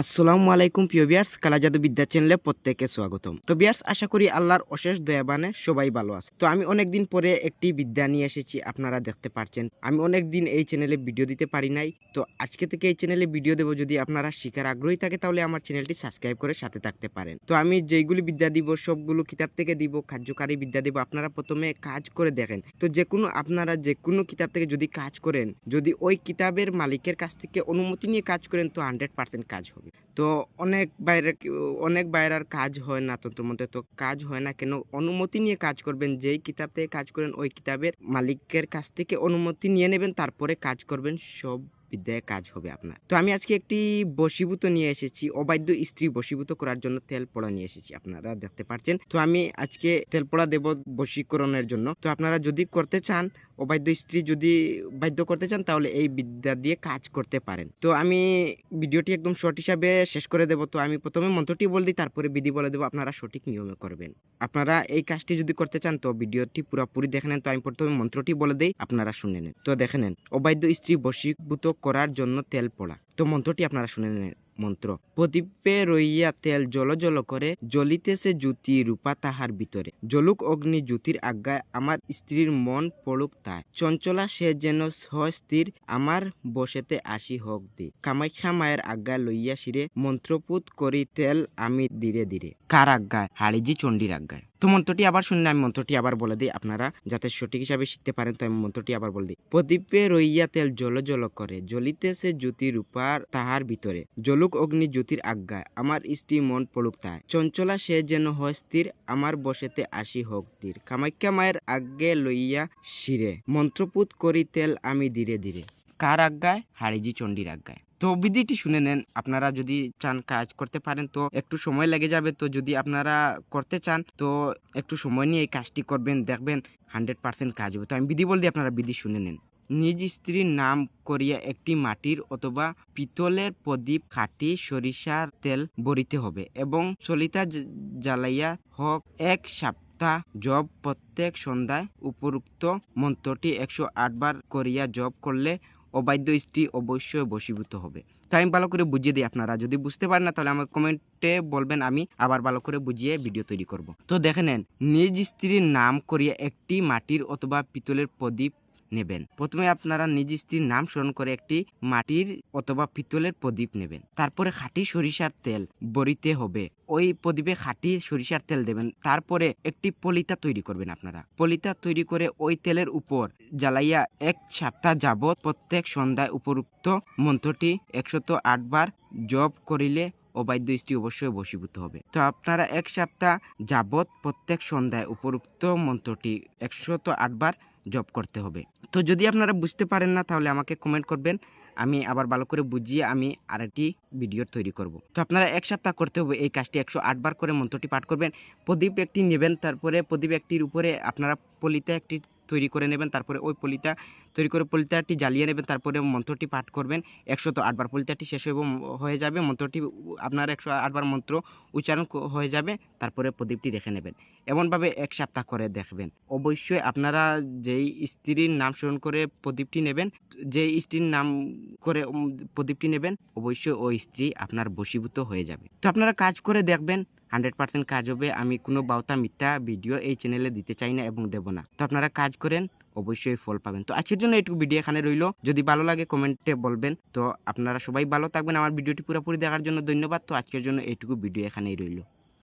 আসসালামু আলাইকুম প্রিয় বিয়ার্স কালা জাদু বিদ্যা চ্যানেলে প্রত্যেকে স্বাগতম। তো বিয়ার্স আশা করি আল্লাহর অশেষ দয়াবানে সবাই ভালো আছে। তো আমি অনেক দিন পরে একটি বিদ্যা নিয়ে এসেছি, আপনারা দেখতে পাচ্ছেন আমি অনেক দিন এই চ্যানেলে ভিডিও দিতে পারি নাই। তো আজকে থেকে এই চ্যানেলে ভিডিও দেবো, যদি আপনারা শিকার আগ্রহী থাকে, তাহলে আমার চ্যানেলটি সাবস্ক্রাইব করে সাথে থাকতে পারেন। তো আমি যেইগুলি বিদ্যা দিব, সবগুলো কিতাব থেকে দিব, কার্যকারী বিদ্যা দিব, আপনারা প্রথমে কাজ করে দেখেন। তো যে কোনো আপনারা যে কোনো কিতাব থেকে যদি কাজ করেন, যদি ওই কিতাবের মালিকের কাছ থেকে অনুমতি নিয়ে কাজ করেন, তো হান্ড্রেড পার্সেন্ট কাজ হবে। তো অনেক বাইরে অনেক বাইরের কাজ হয় না তন্ত্রমন্ত্রে তো কাজ হয় না কেন? অনুমতি নিয়ে কাজ করবেন, যেই কিতাব থেকে কাজ করেন ওই কিতাবের মালিকের কাছ থেকে অনুমতি নিয়ে নেবেন, তারপরে কাজ করবেন, সব বিদ্যায় কাজ হবে আপনার। তো আমি আজকে একটি বশীভূত নিয়ে এসেছি, অবাধ্য স্ত্রী বশীভূত করার জন্য তেল পড়া নিয়ে এসেছি, আপনারা দেখতে পাচ্ছেন তো আমি আজকে তেল পড়া দেব বশীকরণের জন্য। তো আপনারা যদি করতে চান অবাধ্য স্ত্রী যদি বাধ্য করতে চান, তাহলে এই বিদ্যা দিয়ে কাজ করতে পারেন। তো আমি ভিডিওটি একদম শর্ট হিসাবে শেষ করে দেবো। তো আমি প্রথমে মন্ত্রটি বলে দিই, তারপরে বিধি বলে দেবো। আপনারা সঠিক নিয়মে করবেন। আপনারা এই কাজটি যদি করতে চান, তো ভিডিওটি পুরোপুরি দেখে নেন। তো আমি প্রথমে মন্ত্রটি বলে দিই, আপনারা শুনে নেন। তো দেখে নেন অবাধ্য স্ত্রী বশীভূত করার জন্য তেল পড়া। তো মন্ত্রটি আপনারা শুনে নেন। মন্ত্র। প্রদীপে রইয়া তেল জল জল করে জ্বলিতেছে জ্যোতি রূপা তাহার ভিতরে। জলুক অগ্নি জ্যোতির আজ্ঞায় আমার স্ত্রীর মন পড়ুক তাই চঞ্চলা সে যেন সস্থির, আমার বসেতে আসি হোক দি। কামাখ্যা মায়ের আজ্ঞা লইয়া শিরে মন্ত্রপুত করি তেল আমি ধীরে ধীরে। কার আজ্ঞায়? হাড়িজি চণ্ডীর আজ্ঞায়। তো মন্ত্রটি আবার শুনলে আমি মন্ত্রটি আবার বলে দিই আপনারা, যাতে সঠিক হিসাবে শিখতে পারেন, তো আমি মন্ত্রটি আবার বলে দিই। প্রদীপে রইয়া তেল জল জল করে জ্বলিতেছে জ্যোতি রূপার তাহার ভিতরে। জলুক অগ্নি জ্যোতির আজ্ঞায়, আমার স্ত্রী মন পড়ুক তাই চঞ্চলা সে যেন হয় স্থির, আমার বসেতে আসি হোক তীর। কামাখ্যা মায়ের আজ্ঞে লইয়া শিরে, মন্ত্রপুত করি তেল আমি ধীরে ধীরে। কার আজ্ঞায়? হারিজি চণ্ডীর আজ্ঞায়। তো বিধিটি শুনে নেন। আপনারা যদি চান কাজ করতে পারেন, তো একটু সময় লেগে যাবে। তো যদি আপনারা করতে চান, তো একটু সময় নিয়ে এই কাজটি করবেন, দেখবেন হান্ড্রেড পার্সেন্ট কাজ হবে। তো আমি বিধি বলতে আপনারা বিধি শুনে নেন। নিজ স্ত্রীর নাম করিয়া একটি মাটির অথবা পিতলের প্রদীপ খাটি সরিষার তেল বরিতে হবে এবং চলিতা জ্বালাইয়া হোক, এক সপ্তাহ জব প্রত্যেক সন্ধ্যায় উপরুক্ত মন্ত্রটি একশো আট বার করিয়া জব করলে অবাধ্য স্ত্রী অবশ্যই বশীভূত হবে। তো আমি ভালো করে বুঝিয়ে দিই আপনারা। যদি বুঝতে পারেন না, তাহলে আমার কমেন্টে বলবেন, আমি আবার ভালো করে বুঝিয়ে ভিডিও তৈরি করব। তো দেখে নেন, নিজ স্ত্রীর নাম করিয়া একটি মাটির অথবা পিতলের প্রদীপ নেবেন। প্রথমে আপনারা নিজ স্ত্রীর নাম স্মরণ করে একটি মাটির অথবা পিতলের প্রদীপ নেবেন। তারপরে খাঁটি সরিষার তেল বরিতে হবে। ওই প্রদীপে খাঁটি সরিষার তেল দেবেন। তারপরে একটি পলিতা তৈরি করবেন আপনারা। পলিতা তৈরি করে ওই তেলের উপর জ্বালাইয়া এক সপ্তাহ যাবৎ প্রত্যেক সন্ধ্যায় উপরুক্ত মন্ত্রটি একশত বার জপ করিলে অবাধ্য স্ত্রী অবশ্যই বশীভূত হবে। তো আপনারা এক সপ্তাহ যাবৎ প্রত্যেক সন্ধ্যায় উপরুক্ত মন্ত্রটি একশত বার জব করতে হবে। তো যদি আপনারা বুঝতে পারেন না, তাহলে আমাকে কমেন্ট করবেন। আমি আবার ভালো করে বুঝিয়ে আমি আরেকটি ভিডিও তৈরি করব। তো আপনারা এক সপ্তাহ করতে হবে, এই কাজটি একশো আটবার করে মন্ত্রটি পাঠ করবেন। প্রদীপ একটি নেবেন, তারপরে প্রদীপ একটির উপরে আপনারা পলিতা একটি তৈরি করে নেবেন, তারপরে ওই পলিতা তৈরি করে পলিতাটি জ্বালিয়ে নেবেন, তারপরে মন্ত্রটি পাঠ করবেন। একশত আটবার পলিতাটি শেষ হয়ে হয়ে যাবে। মন্ত্রটি, আপনার একশো আটবার মন্ত্র উচ্চারণ হয়ে যাবে, তারপরে প্রদীপটি রেখে নেবেন। এমনভাবে এক সপ্তাহ করে দেখবেন। অবশ্যই আপনারা যেই স্ত্রীর নাম স্মরণ করে প্রদীপটি নেবেন, যেই স্ত্রীর নাম করে প্রদীপটি নেবেন, অবশ্যই ওই স্ত্রী আপনার বশীভূত হয়ে যাবে। তো আপনারা কাজ করে দেখবেন, হান্ড্রেড পার্সেন্ট কাজ হবে। আমি কোনো বাউতা মিথ্যা ভিডিও এই চ্যানেলে দিতে চাই না এবং দেব না। তো আপনারা কাজ করেন অবশ্যই ফল পাবেন। তো আজকের জন্য এটুকু ভিডিও এখানে রইল। যদি ভালো লাগে কমেন্টে বলবেন। তো আপনারা সবাই ভালো থাকবেন। আমার ভিডিওটি পুরোপুরি দেখার জন্য ধন্যবাদ। তো আজকের জন্য এটুকু ভিডিও এখানেই রইল।